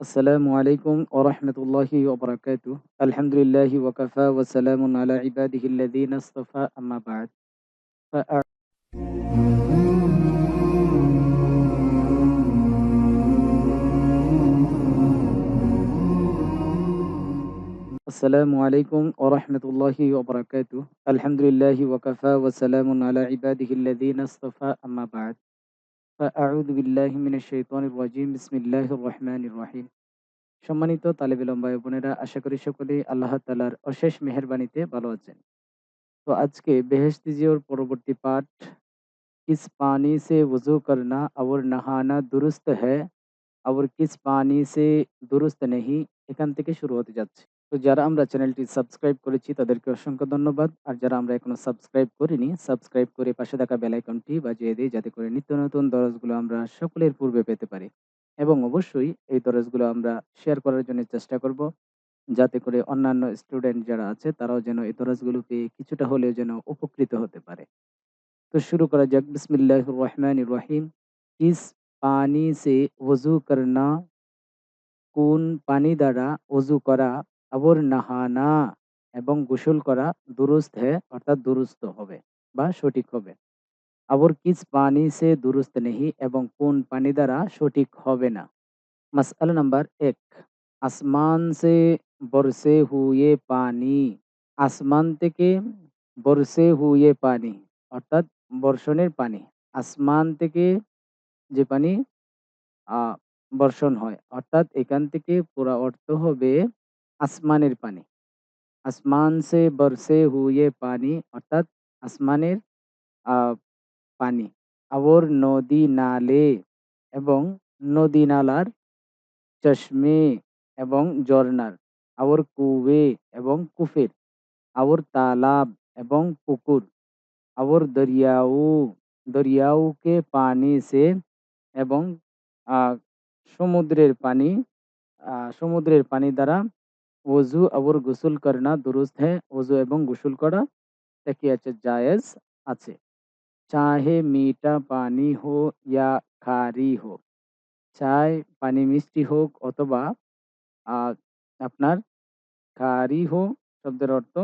السلام عليكم ورحمة الله وبركاته. الحمد لله وكفى وسلام على عباده الذين اصطفى. أما بعد. السلام عليكم ورحمة الله وبركاته. الحمد لله وكفى وسلام على عباده الذين اصطفى. أما بعد আউদ বিল্লাহ মিনের শৈতানির বিসমিল্লাহ রহমানির রহিম। সম্মানিত তালেবিলম বোনেরা, আশা করি সকলেই আল্লাহ তালার অশেষ মেহরবানিতে ভালো আছেন। তো আজকে বেহেস্তি জিওর পরবর্তী পাঠ, কিস পানি সে ওজু করনা আবর নাহানা দুরুস্ত হ্যাঁ আবর কিস পানি সে দুরুস্ত নেহি, এখান থেকে শুরু হতে যাচ্ছে। তো যারা আমরা চ্যানেলটি সাবস্ক্রাইব করেছি, তাদেরকে অসংখ্য ধন্যবাদ। আর যারা আমরা এখনও সাবস্ক্রাইব করিনি, সাবস্ক্রাইব করে পাশে থাকা বেল আইকনটি বাজিয়ে দিই যাতে করে নিত্য নতুন দরজগুলো আমরা সকলের পূর্বে পেতে পারি। এবং অবশ্যই এই দরজগুলো আমরা শেয়ার করার জন্য চেষ্টা করব, যাতে করে অন্যান্য স্টুডেন্ট যারা আছে, তারাও যেন এই দরজগুলো পেয়ে কিছুটা হলেও যেন উপকৃত হতে পারে। তো শুরু করা যাক। বিসমিল্লাহ রহমান রহিম কিস পানি সে ওজু করনা, কোন পানি দ্বারা ওজু করা আবর নাহানা এবং গোসল করা দুরুস্ত হ্যাঁ অর্থাৎ দুরুস্ত হবে বা সঠিক হবে। আবর কিস পানি সে দুরুস্ত নেই এবং কোন পানি দ্বারা সঠিক হবে না। মাসাল নাম্বার এক, আসমান সে বরসে হুয়ে পানি। আসমান থেকে বরসে হুয়ে পানি, অর্থাৎ বর্ষণের পানি। আসমান থেকে যে পানি বর্ষণ হয়, অর্থাৎ এখান থেকে পুরা অর্থ হবে আসমানের পানি। আসমান সে বরসে হুয়ে পানি, অর্থাৎ আসমানের আহ পানি। আবর নদী নালে এবং নদী নালার চশমে এবং ঝর্ণার। আবর কুয়ে এবং কুফের। আবর তালাব এবং পুকুর। আবর দরিয়াউ, দরিয়াউকে পানি সে এবং সমুদ্রের পানি সমুদ্রের পানি দ্বারা ওজু আবর গোসল করনা দুরুস্ত হ্যাঁ ওজু এবং গোসল করা কি আছে জায়েজ আছে চাহে মিঠা পানি হো ইয়া খারি হো চায় পানি মিষ্টি হোক অথবা আপনার খারি হো শব্দের অর্থ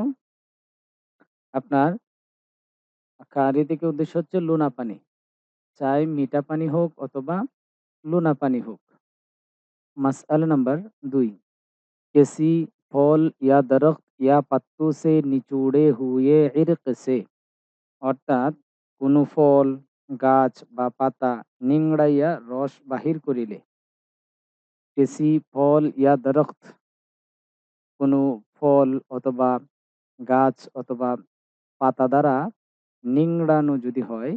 আপনার খারি থেকে উদ্দেশ্য হচ্ছে লুনা পানি চাই মিঠা পানি হোক অথবা লুনা পানি হোক मसला नंबर दुई किसी फल या दरख्त या पत्तों से निचोड़े हुए इर्क से অর্থাৎ কোনো ফল গাছ বা পাতা নিংড়াইয়া রস বাহির করিলে কেসি ফল ইয়া দরখ্ত কোনো ফল অথবা গাছ অথবা পাতা দ্বারা নিংড়ানো যদি হয়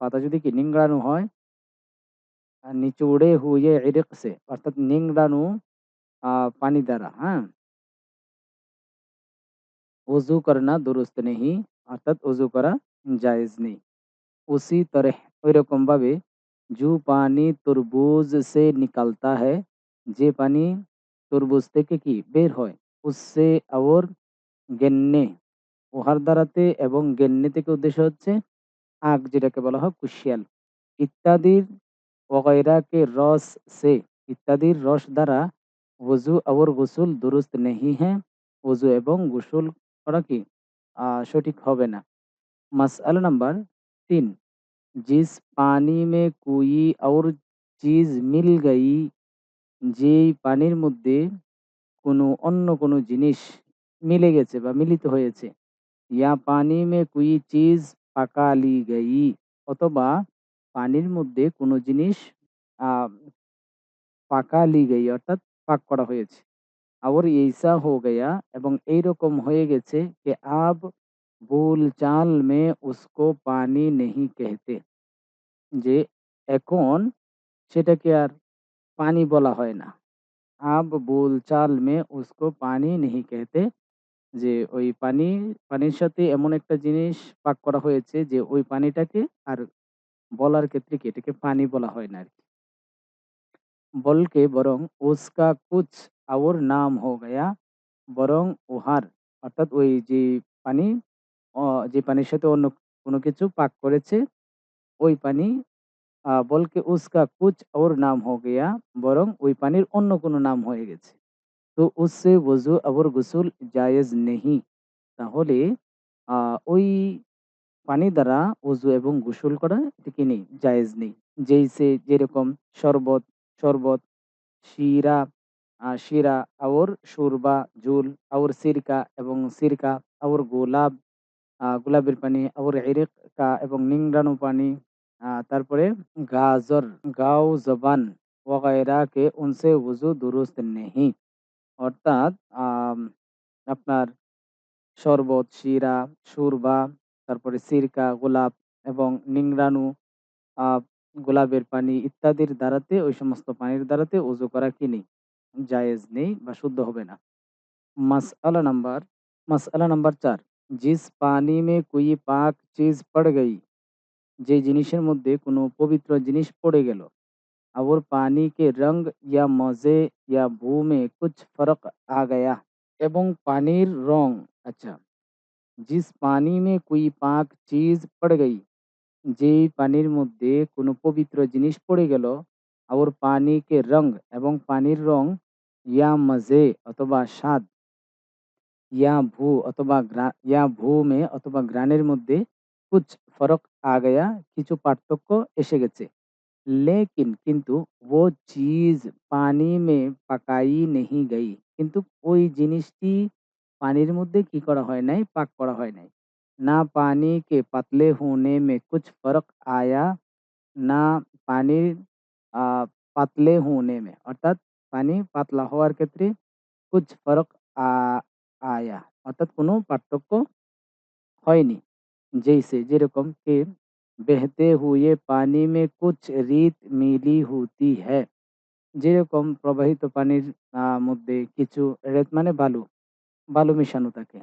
পাতা যদি কি নিংড়ানো হয় নিচুড়ে হুয়ে ইরিকসে অর্থাৎ নিংড়ানো পানি দ্বারা হ্যাঁ वजू करना दुरुस्त नहीं অর্থাৎ ওযু করা জায়েজ নেই उसी तरह ওই রকম ভাবে जो पानी तरबूज से निकलता है যে পানি তরমুজ থেকে কি বের হয় উসসে और গেন্নে উহার দ্বারাতে এবং গেন্নে থেকে উদ্দেশ্য হচ্ছে আগ যেটাকে বলা হয় কুশিয়াল ইত্যাদির वगैरह রস সে ইত্যাদির রস দ্বারা वजू और गुसल दुरुस्त नहीं है वजू এবং গোসল করা কি সঠিক হবে না मसला नंबर तीन जिस पानी में कोई और চিজ মিল গই যেই পানির মধ্যে কোনো অন্য কোনো জিনিস মিলে গেছে বা মিলিত হয়েছে ইয়া পানি মে কুই চিজ পাকা লি গই অথবা পানির মধ্যে কোনো জিনিস পাকা লি গই অর্থাৎ পাক করা হয়েছে। আবার এইসা হো গয়া এবং এইরকম হয়ে গেছে যে আব, ভুল, চাল, মে, উসকো, পানি নেহি কেহতে। যে এখন সেটাকে আর পানি বলা হয় না। আব, ভুল, চাল, মে, উসকো, পানি নেহি কেহতে যে ওই পানি, পানির সাথে এমন একটা জিনিস পাক করা হয়েছে যে ওই পানিটাকে আর বলার ক্ষেত্রে কি এটাকে পানি বলা হয় না আরকি। বলকে বরং উসকা কুছ और নাম হো গয়া বরং উহার অর্থাৎ ওই যে পানি যে পানির সাথে অন্য কোনো কিছু পাক করেছে ওই পানি আ বলকে उसका कुछ और नाम हो गया বরং ওই পানির অন্য কোনো নাম হয়ে গেছে। তো उससे वज़ू और गुस्ल जायज़ नहीं তাহলে আ ওই পানি দ্বারা ওযু এবং গোসল করা এটা কি নেই, জায়েজ নেই। जैसे যেরকম শরবত, শরবত, শিরা, আ শিরা और শোরবা, ঝোল और সিরকা এবং সিরকা और গোলাপ, আ গোলাপের পানি और ইরিকা এবং নিংড়ানো পানি। আ তারপরে গাজর, গাও জবান ওগায়রা কে উনসে ওযু দুরুস্ত নেহি। অর্থাৎ আম আপনার শরবত, শিরা, শোরবা, তারপরে সিরকা, গোলাপ এবং নিংড়ানো আ গোলাপের পানি ইত্যাদির দ্বারাতে ওই সমস্ত পানির দ্বারাতে ওযু করা কি নেই, জায়েজ নেই বা শুদ্ধ হবে না। মাসআলা নাম্বার মাসআলা নাম্বার ৪ जिस पानी में कोई पाक चीज़ पड़ गई যে জিনিসের মধ্যে কোনো পবিত্র জিনিস পড়ে গেল और पानी के रंग या मज़े या बू में कुछ फ़र्क आ गया এবং পানির রং আচ্ছা जिस पानी में कोई पाक चीज़ पड़ गई যেই পানির মধ্যে কোনো পবিত্র জিনিস পড়ে গেল और पानी के रंग এবং পানির রং या मज़े অথবা স্বাদ या भू অথবা গ্রা या भू में অথবা গ্রানের মধ্যে कुछ फ़र्क आ गया কিছু পার্থক্য এসে গেছে। लेकिन কিন্তু वो चीज़ पानी में पकाई नहीं गई কিন্তু ওই জিনিসটি পানির মধ্যে কি করা হয় নাই, পাক করা হয় নাই। ना पानी के पतले होने में कुछ फ़र्क आया না পানির আ পাতলে होने में অর্থাৎ পানি পাতলা হওয়ার ক্ষেত্রে कुछ फ़र्क আ आया অর্থাৎ কোনো পার্থক্য হয়নি। जैसे যেরকম कि बहते हुए पानी में कुछ रीत मिली होती है যেরকম প্রবাহিত পানির আ মধ্যে কিছু রেত মানে বালু, বালু মিশানো থাকে।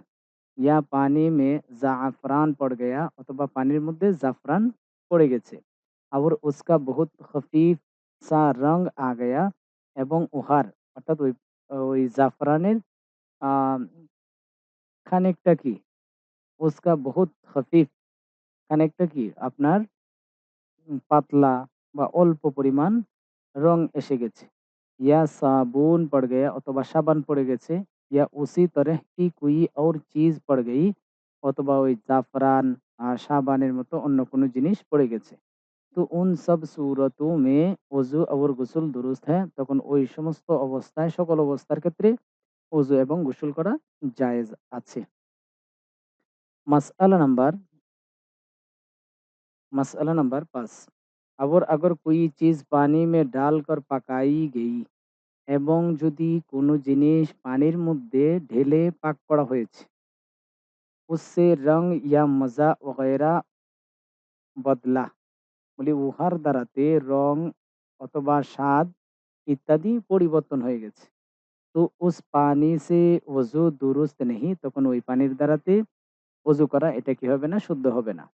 ইয়া পানি মে জাফরান পড় গয়া অথবা পানির মধ্যে জাফরান পড়ে গেছে আবার উস্কা বহুত খফিফ সা রং আ গয়া এবং উহার অর্থাৎ ওই ওই জাফরানের খানিকটা কি উস্কা বহুত খফিফ খানিকটা কি আপনার পাতলা বা অল্প পরিমাণ রং এসে গেছে ইয়া সাবুন পড়ে গয়া অথবা সাবান পড়ে গেছে या उसी तरह की कोई और चीज़ पड़ गई অথবা ওই জাফরান, আ সাবানের মতো অন্য কোনো জিনিস পড়ে গেছে। তো उन सब सूरतों में वज़ू और गुस्ल दुरुस्त है তখন ওই সমস্ত অবস্থায় সকল অবস্থার ক্ষেত্রে ওযু এবং গোসল করা জায়েজ আছে। मसअला नंबर मसअला नंबर ৫ और अगर कोई चीज़ पानी में डालकर पकाई गई এবং যদি কোনো জিনিস পানির মধ্যে ঢেলে পাক করা হয়েছে उससे रंग या मज़ा वग़ैरह बदला বলি উহার দ্বারাতে রং অথবা স্বাদ ইত্যাদি পরিবর্তন হয়ে গেছে। তো उस पानी से वज़ू दुरुस्त नहीं তখন ওই পানির দ্বারাতে ওযু করা এটা কি হবে না, শুদ্ধ হবে না।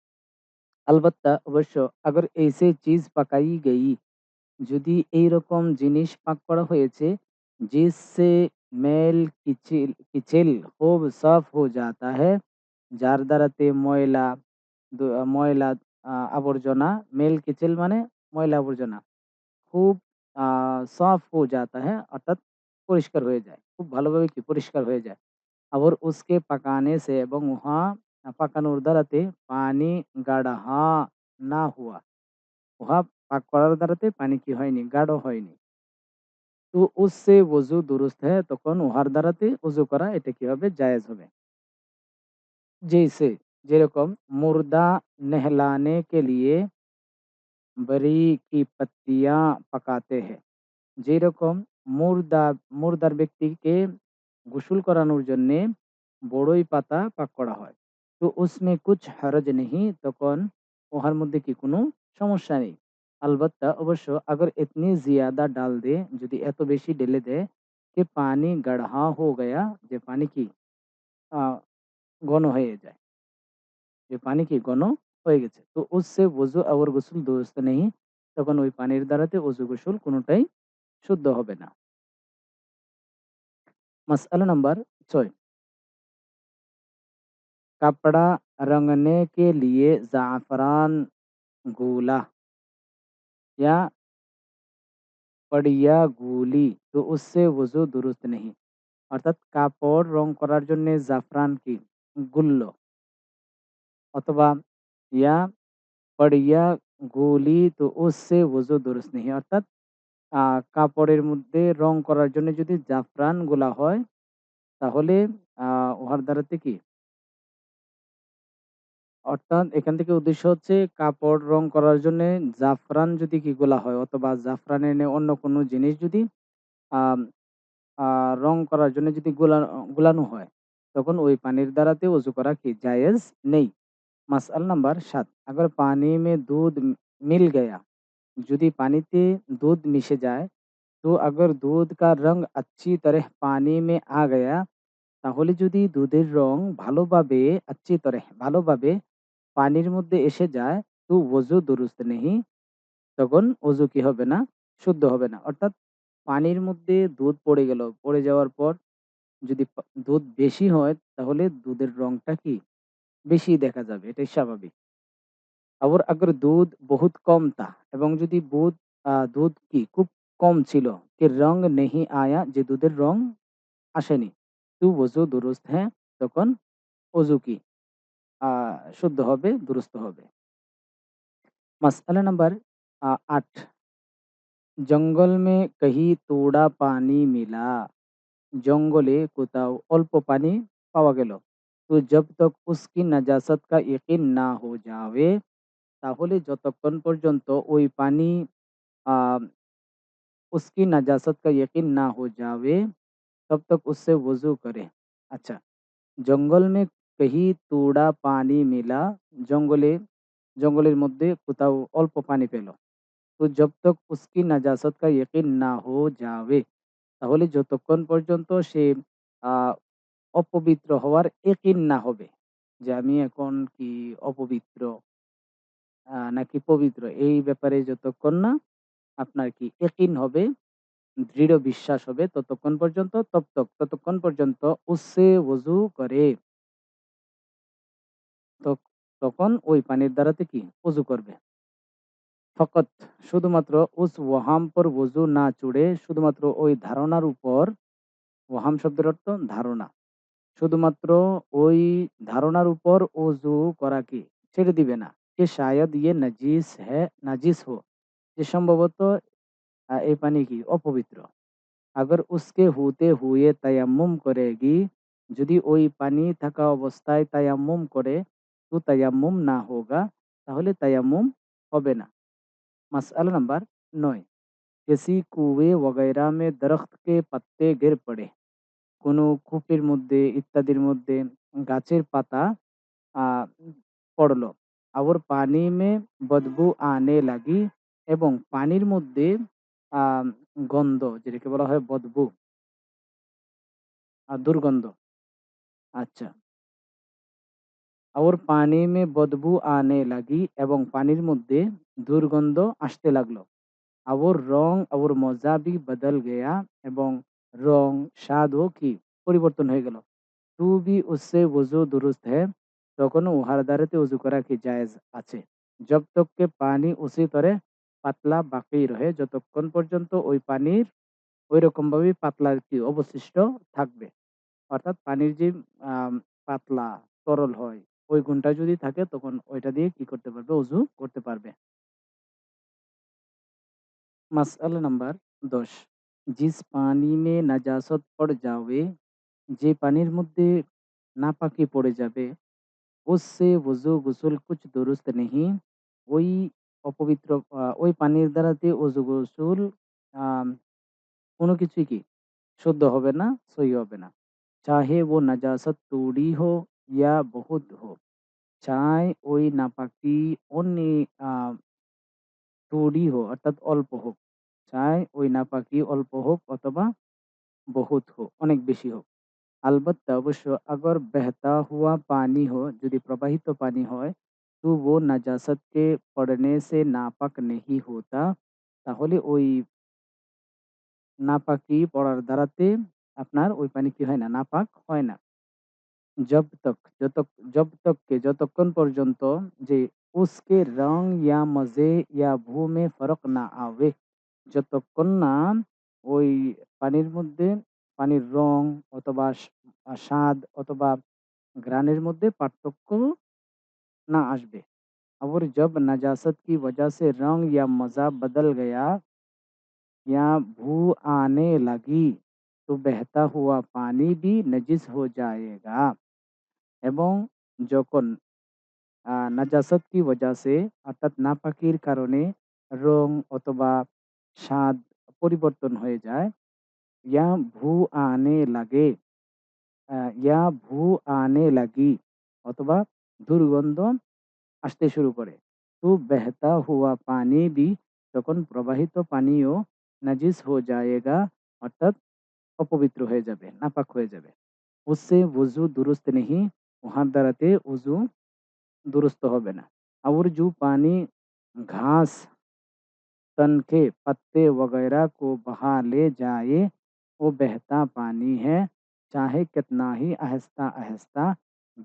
अलबत्ता অবশ্য अगर ऐसे चीज़ पकाई गई যদি এইরকম জিনিস পাক করা হয়েছে जिससे मैल किचिल किचिल खूब साफ़ हो जाता है যার দ্বারাতে ময়লা দ ময়লা আ আবর্জনা মেল কিচিল মানে ময়লা আবর্জনা খুব আ साफ़ हो जाता है অর্থাৎ পরিষ্কার হয়ে যায়। খুব ভালোভাবে কি পরিষ্কার হয়ে যায়। और उसके पकाने से এবং উহা পাকানোর দ্বারাতে পানি গাঢ়া না হুয়া। উহা পাক করার দ্বারাতে পানি কি হয়নি? গাঢ় হয়নি। তো उससे वज़ू दुरुस्त है তখন উহার দ্বারাতে ওযু করা এটা কি হবে? জায়েজ হবে। जैसे যেরকম मुर्दा नहलाने के लिए बरी की पत्तियाँ पकाते हैं। যেরকম মুর্দা মুর্দার ব্যক্তিকে গোসল করানোর জন্যে বড়ই পাতা পাক করা হয়। তো उसमें कुछ हरज नहीं তখন উহার মধ্যে কি কোনো সমস্যা নেই। अलबत्ता অবশ্য अगर इतनी ज़ियादा डाल दे যদি এত বেশি ঢেলে দেয় कि पानी गाढ़ा हो गया যে পানি কি আ ঘন হয়ে যায়। যে পানি কি ঘন হয়ে গেছে। তো उससे वज़ू और गुस्ल दुरुस्त नहीं তখন ওই পানির দ্বারাতে ওযু গোসল কোনটাই শুদ্ধ হবে না। मसअला नंबर ৬ कपड़ा रंगने के लिए ज़ाफ़रान गोला या পড়িয়া গুলি তো উসসে ওযু দুরুস্ত নেহি। অর্থাৎ কাপড় রং করার জন্যে জাফরান কি গুল্ল অথবা ইয়া পড়িয়া গুলি তো উসসে ওযু দুরুস্ত নেহি। অর্থাৎ আ কাপড়ের মধ্যে রং করার জন্য যদি জাফরান গোলা হয় তাহলে আ উহার দ্বারাতে কি অর্থাৎ এখান থেকে উদ্দেশ্য হচ্ছে কাপড় রং করার জন্যে জাফরান যদি কি গোলা হয় অথবা জাফরান এনে অন্য কোনো জিনিস যদি আম আ রং করার জন্য যদি গোলা গোলানো হয়, তখন ওই পানির দ্বারাতে ওযু করা কি জায়েজ নেই। মাসআল নাম্বার ৭ अगर पानी में दूध मिल गया যদি পানিতে দুধ মিশে যায়, তো अगर दूध का रंग अच्छी तरह पानी में आ गया তাহলে যদি দুধের রং ভালোভাবে अच्छी तरह ভালোভাবে পানির মধ্যে এসে যায় তো ওজু দুরুস্ত নেহি। তখন ওজু কি হবে না? শুদ্ধ হবে না। অর্থাৎ পানির মধ্যে দুধ পড়ে গেল। পড়ে যাওয়ার পর যদি দুধ বেশি হয় তাহলে দুধের রংটা কি? বেশি দেখা যাবে। এটাই স্বাভাবিক। আবার আগের দুধ বহুত কম তা। এবং যদি বুধ আহ, দুধ কি? খুব কম ছিল। কি রং নেহি আয়া যে দুধের রং আসেনি। তু ওজু দুরুস্ত হ্যাঁ তখন অজু কি? শুদ্ধ হবে, দুরুস্ত হবে। মাসআলা নাম্বার আ ৮ জঙ্গল মে কহি তোড়া পানি মিলা জঙ্গলে কোথাও অল্প পানি পাওয়া গেল। তো जब तक उसकी नजासत का यकीन ना हो जावे তাহলে যতক্ষণ পর্যন্ত ওই পানি আ उसकी नजासत का यकीन ना हो जावे तब तक उससे वज़ू करे। আচ্ছা, জঙ্গল মে পেহি তুড়া পানি মিলা জঙ্গলে, জঙ্গলের মধ্যে কোথাও অল্প পানি পেল। তো জব তক উসকি নাজাসত কা ইয়াকিন না হো যাবে তাহলে যতক্ষণ পর্যন্ত সে অপবিত্র হওয়ার একিন না হবে, যে আমি এখন কি অপবিত্র নাকি পবিত্র, এই ব্যাপারে যতক্ষণ না আপনার কি একিন হবে, দৃঢ় বিশ্বাস হবে, ততক্ষণ পর্যন্ত তপ্তক ততক্ষণ পর্যন্ত উসে ওজু করে। তখন ওই পানির দ্বারাতে কি? উজু করবে। ফকত, শুধুমাত্র উস ওহাম পর উজু না চুড়ে, শুধুমাত্র ওই ধারণার উপর ওহাম শব্দের অর্থ ধারণা। শুধুমাত্র ওই ধারণার উপর উজু করা কি? ছেড়ে দিবে না। যে শায়দ ইয়ে নাজিস হে, নাজিস হো। যে সম্ভবত এই পানি কি? অপবিত্র। আগর উসকে হুতে হুয়ে তায়াম্মুম করেগি। যদি ওই পানি থাকা অবস্থায় তায়াম্মুম করে তো তায়াম্মুম না হোগা তাহলে তায়াম্মুম হবে না। মাসআলা নাম্বার ৯ किसी कुएँ वगैरह में दरख्त के पत्ते गिर पड़े কোনো কূপের মধ্যে ইত্যাদির মধ্যে গাছের পাতা আ পড়ল। আবার পানি মে বদবু আনে লাগি এবং পানির মধ্যে আ গন্ধ যেটাকে বলা হয় বদবু। আ দুর্গন্ধ। আচ্ছা। और পানি মে বদবু আনে লাগি এবং পানির মধ্যে দুর্গন্ধ আসতে লাগলো। আবার রং আবার মজা ভি বদল গয়া এবং রং, স্বাদও কি পরিবর্তন হয়ে গেল। তো ভি উসসে ওযু দুরুস্ত হ্যায় তখনও উহার দ্বারাতে ওযু করা কি জায়েজ আছে। जब तक के পানি উসি তরে পাতলা বাকি রহে যতক্ষণ পর্যন্ত ওই পানির ঐরকমভাবেই পাতলা কি অবশিষ্ট থাকবে। অর্থাৎ পানির যে আ পাতলা তরল হয়, ওই গুণটা যদি থাকে তখন ওইটা দিয়ে কি করতে পারবে? ওযু করতে পারবে। মাসআলা নাম্বার ১০ जिस पानी में नजासत पड़ जावे যে পানির মধ্যে নাপাকি পড়ে যাবে, उससे वज़ू गुस्ल कुछ दुरुस्त नहीं ওই অপবিত্র আ ওই পানির দ্বারাতে ওযু গোসল আম কোনো কিছুই কি শুদ্ধ হবে না, সহি হবে না। চাহে वो नजासत थोड़ी हो या बहुत हो চায় ওই নাপাকি অন্যে আ থোড়ি हो অর্থাৎ অল্প হোক। চায় ওই নাপাকি অল্প হোক অথবা বহুত हो অনেক বেশি হোক। अलबत्ता অবশ্য अगर बहता हुआ पानी हो যদি প্রবাহিত পানি হয়, तो वो नजासत के पड़ने से नापाक नहीं होता তাহলে ওই নাপাকি পড়ার দ্বারাতে আপনার ওই পানি কি হয় না? নাপাক হয় না। जब तक যত जब तक কে যতক্ষণ পর্যন্ত যে उसके रंग या मज़े या भू में फ़र्क ना आवे যতক্ষণ না ওই পানির মধ্যে পানির রং অথবা স্বাদ অথবা ঘ্রাণের মধ্যে পার্থক্য ना आशबे और जब नजासत की वजह से रंग या मज़ा बदल गया या भू आने लगी तो बहता हुआ पानी भी नजिस हो जाएगा এবং যখন আহ, নাজাসাত সে অর্থাৎ নাপাকির কারণে রং অথবা স্বাদ পরিবর্তন হয়ে যায় ইয়া ভু আনে লাগে ইয়া ভু আনে লাগি অথবা দুর্গন্ধ আসতে শুরু করে। তো বেহতা হওয়া পানি বি তখন প্রবাহিত পানিও নাজিস হয়ে যায়গা অর্থাৎ অপবিত্র হয়ে যাবে নাপাক হয়ে যাবে। উসে বুজু দুরুস্ত নেহি वहाँ दरते वजू दुरुस्त হবে না और जो पानी घास तन के पत्ते वगैरह को बहा ले जाए वो बहता पानी है चाहे कितना ही आहिस्ता आहिस्ता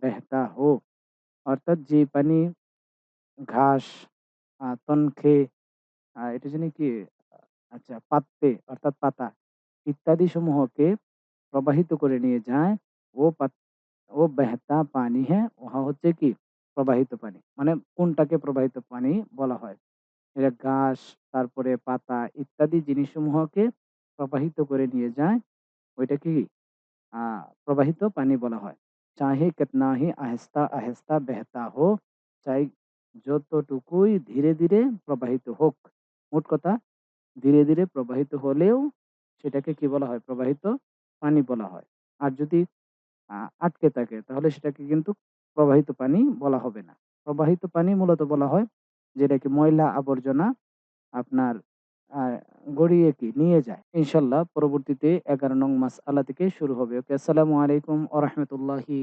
बहता हो অর্থাৎ যে পানি ঘাস তনখে এটা জানি কি আচ্ছা পাত্তে অর্থাৎ পাতা ইত্যাদি সমূহকে প্রবাহিত করে নিয়ে যায় ও ও বেহতা পানি হ্যাঁ উহা হচ্ছে কি প্রবাহিত পানি মানে কোনটাকে প্রবাহিত পানি বলা হয় এটা ঘাস তারপরে পাতা ইত্যাদি জিনিসসমূহকে প্রবাহিত করে নিয়ে যায় ওইটা কি প্রবাহিত পানি বলা হয় চাহে কেতনা হি আহেস্তা আহেস্তা বেহতা হো চাই যতটুকুই ধীরে ধীরে প্রবাহিত হোক মোট কথা ধীরে ধীরে প্রবাহিত হলেও সেটাকে কি বলা হয় প্রবাহিত পানি বলা হয় আর যদি আটকে থাকে। তাহলে সেটাকে কিন্তু প্রবাহিত পানি বলা হবে না। প্রবাহিত পানি মূলত বলা হয় যেটাকে ময়লা আবর্জনা আপনার গড়িয়ে কি নিয়ে যায়। ইনশাল্লাহ পরবর্তীতে এগারো নং মাস আল্লাহ থেকে শুরু হবে। ওকে, আসসালামু আলাইকুম আ রহমতুল্লাহি